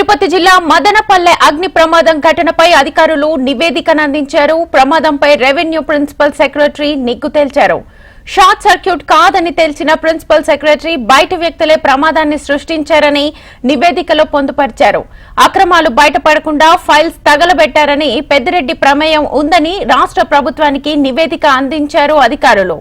తిరుపతి జిల్లా మదనపల్లె అగ్ని ప్రమాదం ఘటనపై అధికారులు నివేదికను అందించారు. ప్రమాదంపై రెవెన్యూ ప్రిన్సిపల్ సెక్రటరీ నిగ్గు తేల్చారు. షార్ట్ సర్క్యూట్ కాదని తెలిసిన ప్రిన్సిపల్ సెక్రటరీ బయట వ్యక్తులే ప్రమాదాన్ని సృష్టించారని నివేదికలో పొందుపరిచారు. అక్రమాలు బయటపడకుండా ఫైల్స్ తగలబెట్టారని పెద్దిరెడ్డి ప్రమేయం ఉందని రాష్ట్ర ప్రభుత్వానికి నివేదిక అందించారు అధికారులు.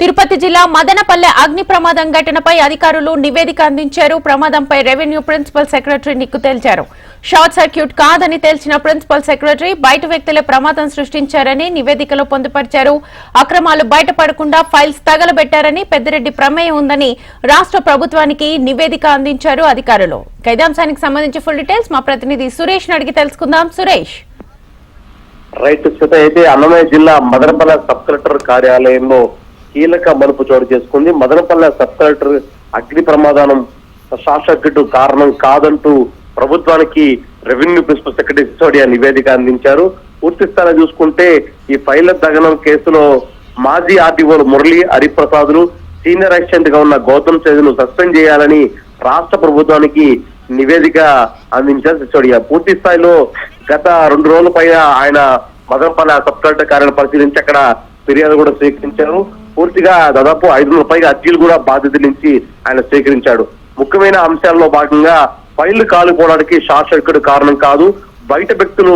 తిరుపతి జిల్లా మదనపల్లె అగ్ని ప్రమాదం ఘటనపై అధికారులు నివేదిక అందించారు. ప్రమాదంపై రెవెన్యూ ప్రిన్సిపల్ సెక్రటరీ నిక్కు తేల్చారు. షార్ట్ సర్క్యూట్ కాదని తేల్చిన ప్రిన్సిపల్ సెక్రటరీ బయట వ్యక్తులే ప్రమాదం సృష్టించారని నివేదికలో పొందుపరిచారు. అక్రమాలు బయటపడకుండా ఫైల్స్ తగలబెట్టారని పెద్దిరెడ్డి ప్రమేయం ఉందని రాష్ట్ర ప్రభుత్వానికి నివేదిక అందించారు అధికారులు. ఖైదాంశానికి సంబంధించి ఫుల్ డీటెయిల్స్ మా ప్రతినిధి సురేష్ అడిగి తెలుసుకుందాం. సురేష్. రైట్ అయితే అన్నమయ్య జిల్లా మదనపల్లె సబ్ కలెక్టర్ కార్యాలయంలో కీలక మలుపు చోటు చేసుకుంది. మదనపల్లె సబ్ కలెక్టర్ అగ్ని ప్రమాదం షార్ట్ సర్క్యూట్ కారణం కాదంటూ ప్రభుత్వానికి రెవెన్యూ ప్రిన్సిపల్ సెక్రటరీ సిసోడియా నివేదిక అందించారు. పూర్తి స్థాయిలో చూసుకుంటే ఈ ఫైళ్ళ దగనం కేసులో మాజీ ఆర్డీఓలు మురళి హరిప్రసాదులు సీనియర్ అసిస్టెంట్గా ఉన్న గౌతమ్ చేదును సస్పెండ్ చేయాలని రాష్ట్ర ప్రభుత్వానికి నివేదిక అందించారు సిసోడియా. పూర్తి స్థాయిలో గత రెండు రోజుల పైన ఆయన మదనపల్లె సబ్ కలెక్టర్ కార్యాలయం పరిశీలించి అక్కడ ఫిర్యాదు కూడా స్వీకరించారు. పూర్తిగా దాదాపు ఐదు వందల పైగా అర్జీలు కూడా బాధ్యత నుంచి ఆయన స్వీకరించాడు ముఖ్యమైన అంశాల్లో భాగంగా ఫైళ్ళు కాలిపోవడానికి షార్ట్ సర్క్యూట్ కారణం కాదు బయట వ్యక్తులు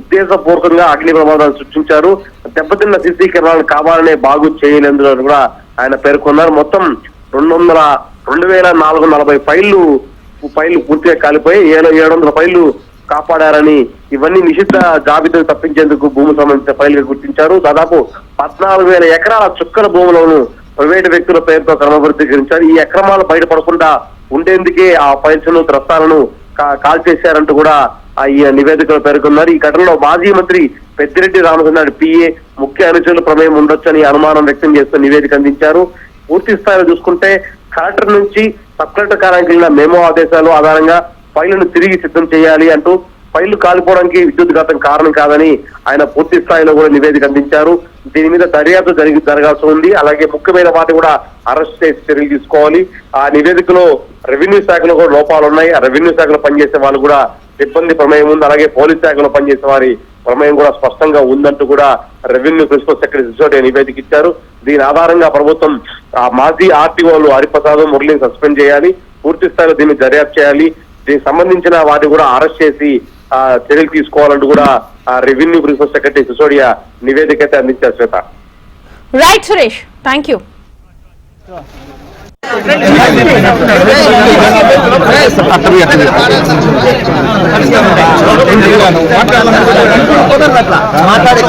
ఉద్దేశపూర్వకంగా అగ్ని ప్రమాదాలు సృష్టించారు. దెబ్బతిన్న సీసీ కెమెరాలు కావాలనే బాగు చేయలేందుకు కూడా ఆయన పేర్కొన్నారు. మొత్తం రెండు వందల రెండు వేల నాలుగు నలభై ఫైళ్ళు ఫైళ్ళు పూర్తిగా కాలిపోయి ఏడు ఏడు వందల ఫైళ్ళు కాపాడారని ఇవన్నీ నిషిద్ధ జాబితాను తప్పించేందుకు భూమి సంబంధించిన ఫైల్గా గుర్తించారు. దాదాపు పద్నాలుగు వేల ఎకరాల చుక్కల భూములను ప్రైవేటు వ్యక్తుల పేరుతో క్రమబద్ధీకరించారు. ఈ అక్రమాలు బయటపడకుండా ఉండేందుకే ఆ ఫైల్స్ను త్రస్తాలను కాల్ చేశారంటూ కూడా ఈ నివేదికలో పేర్కొన్నారు. ఈ ఘటనలో మాజీ మంత్రి పెద్దిరెడ్డి రామచంద్ర పిఏ ముఖ్య అనుచరుల ప్రమేయం ఉండొచ్చని అనుమానం వ్యక్తం చేస్తూ నివేదిక అందించారు. పూర్తి స్థాయిలో చూసుకుంటే కలెక్టర్ నుంచి సబ్ కలెక్టర్ కార్యాలయం మెమో ఆదేశాలు ఆధారంగా ఫైళ్ళను తిరిగి సిద్ధం చేయాలి అంటూ ఫైళ్ళు కాలిపోవడానికి విద్యుత్ ఘాతం కారణం కాదని ఆయన పూర్తి స్థాయిలో కూడా నివేదిక అందించారు. దీని మీద దర్యాప్తు జరిగి జరగాల్సి ఉంది. అలాగే ముఖ్యమైన వాటి కూడా అరెస్ట్ చేసి చర్యలు తీసుకోవాలి. ఆ నివేదికలో రెవెన్యూ శాఖలో కూడా లోపాలు ఉన్నాయి. ఆ రెవెన్యూ శాఖలో పనిచేసే వాళ్ళు కూడా ఇబ్బంది ప్రమేయం ఉంది. అలాగే పోలీస్ శాఖలో పనిచేసే వారి ప్రమేయం కూడా స్పష్టంగా ఉందంటూ కూడా రెవెన్యూ ప్రిన్సిపల్ సెక్రటరీ సిసోడియా నివేదిక ఇచ్చారు. దీని ఆధారంగా ప్రభుత్వం ఆ మాజీ ఆర్టీఓలు హరిప్రసాద్ మురళిని సస్పెండ్ చేయాలి. పూర్తి స్థాయిలో దీన్ని దర్యాప్తు చేయాలి. దీనికి సంబంధించిన వాటిని కూడా అరెస్ట్ చేసి చర్యలు తీసుకోవాలంటూ కూడా రెవెన్యూ ప్రిన్సిపల్ సెక్రటరీ సిసోడియా నివేదిక అయితే అందించారు Shweta. Right Suresh thank you మాట్లాడే